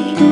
take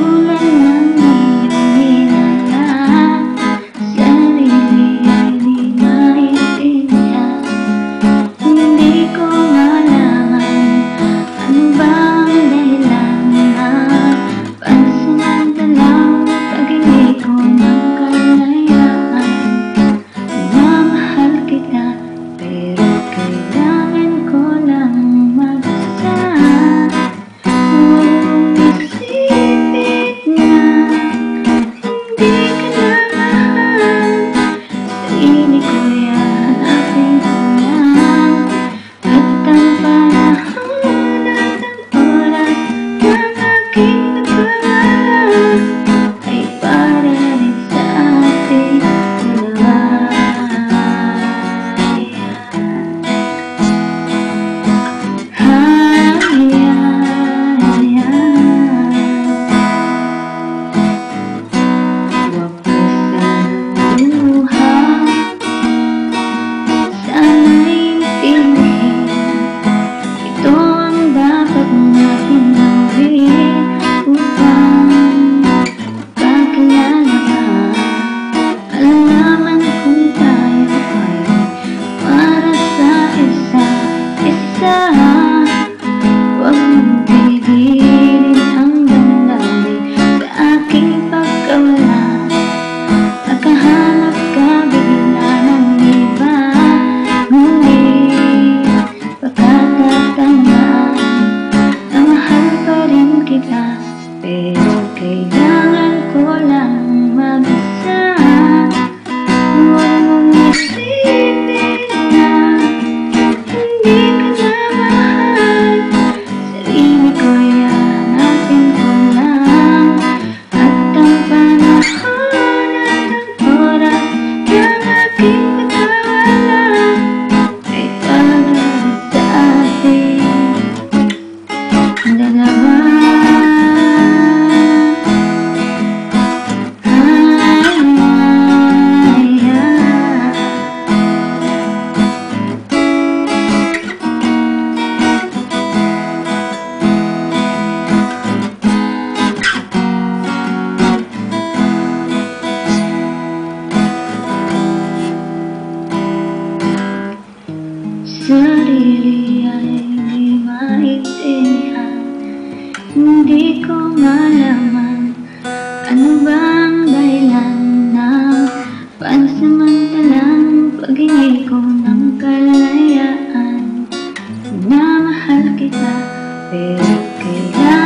eh, lang pag-ingin ko ng kalayaan. Minamahal kita pero kailangan